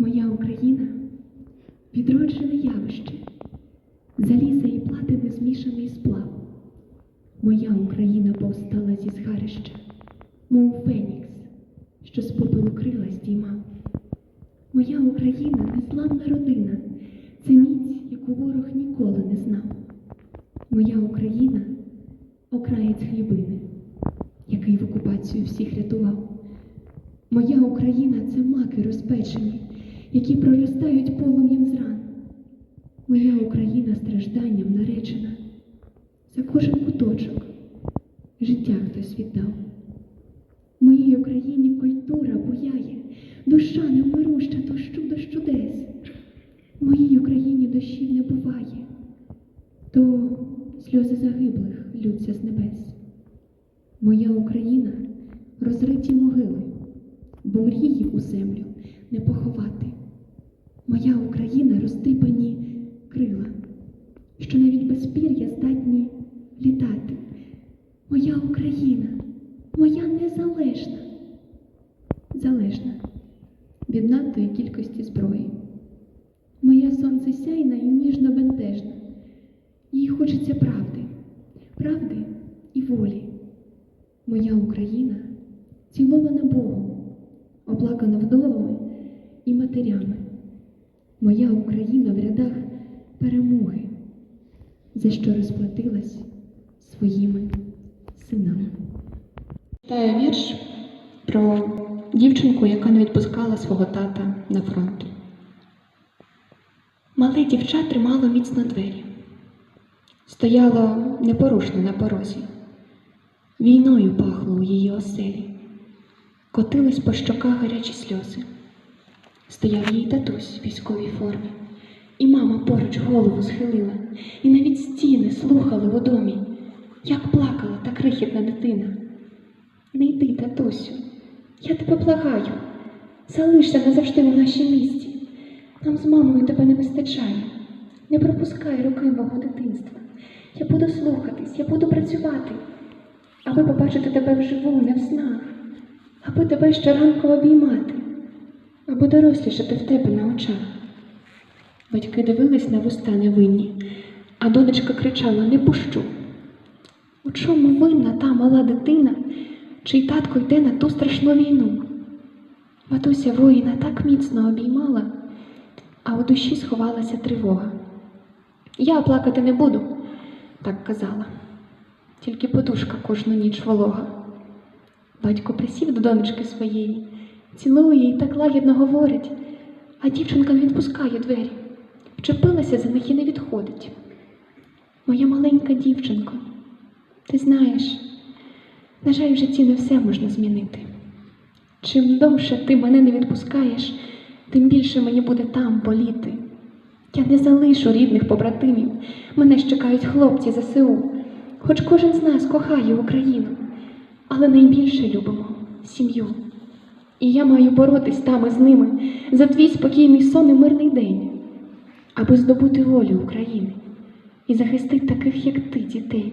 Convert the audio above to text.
Моя Україна відроджене явище, заліза і платини змішаний сплав. Моя Україна повстала зі згарища, мов Фенікс, що з попелу крила здіймав. Моя Україна незламна родина, це міць, яку ворог ніколи не знав. Моя Україна окраєць хлібини, який в окупацію всіх рятував. Моя Україна це маки розпечені які проростають полум'ям з ран. Моя Україна стражданням наречена. За кожен куточок життя хтось віддав. В моїй Україні культура буяє, душа невмируща, дощу до чудес. В моїй Україні дощів не буває, то сльози загиблих лються з небес. Моя Україна розриті могили, бо мрії у землю не поховати. Моя Україна розтипані крила, що навіть без пір'я здатні літати. Моя Україна, моя незалежна, залежна від надтої кількості зброї. Моя сонце сяйна і ніжно бентежна. Їй хочеться правди, правди і волі. Моя Україна цілована Богом, оплакана вдовами і матерями. Моя Україна в рядах перемоги, за що розплатилась своїми синами. Читаю вірш про дівчинку, яка не відпускала свого тата на фронт. Мале дівча тримало міцно двері, стояло непорушно на порозі. Війною пахло у її оселі, котились по щоках гарячі сльози. Стояв її татусь в військовій формі, і мама поруч голову схилила, і навіть стіни слухали в домі, як плакала та крихітна дитина. Не йди, татусю, я тебе благаю. Залишся назавжди у нашій місті. Нам з мамою тебе не вистачає. Не пропускай роки мого дитинства. Я буду слухатись, я буду працювати, аби побачити тебе вживу, не в снах, аби тебе щоранку обіймати, аби дорослішати в тебе на очах. Батьки дивились на вуста невинні, а донечка кричала Не пущу. У чому винна та мала дитина, чий татко йде на ту страшну війну? Матуся воїна так міцно обіймала, а у душі сховалася тривога. Я плакати не буду, так казала, тільки подушка кожну ніч волога. Батько присів до донечки своєї, цілує і так лагідно говорить, а дівчинка не відпускає двері, вчепилася за них і не відходить. Моя маленька дівчинко, ти знаєш, на жаль, в житті не все можна змінити. Чим довше ти мене не відпускаєш, тим більше мені буде там боліти. Я не залишу рідних побратимів, мене ж чекають хлопці ЗСУ, хоч кожен з нас кохає Україну, але найбільше любимо сім'ю. І я маю боротись там із ними за твій спокійний сон і мирний день, аби здобути волю України і захистити таких, як ти, дітей.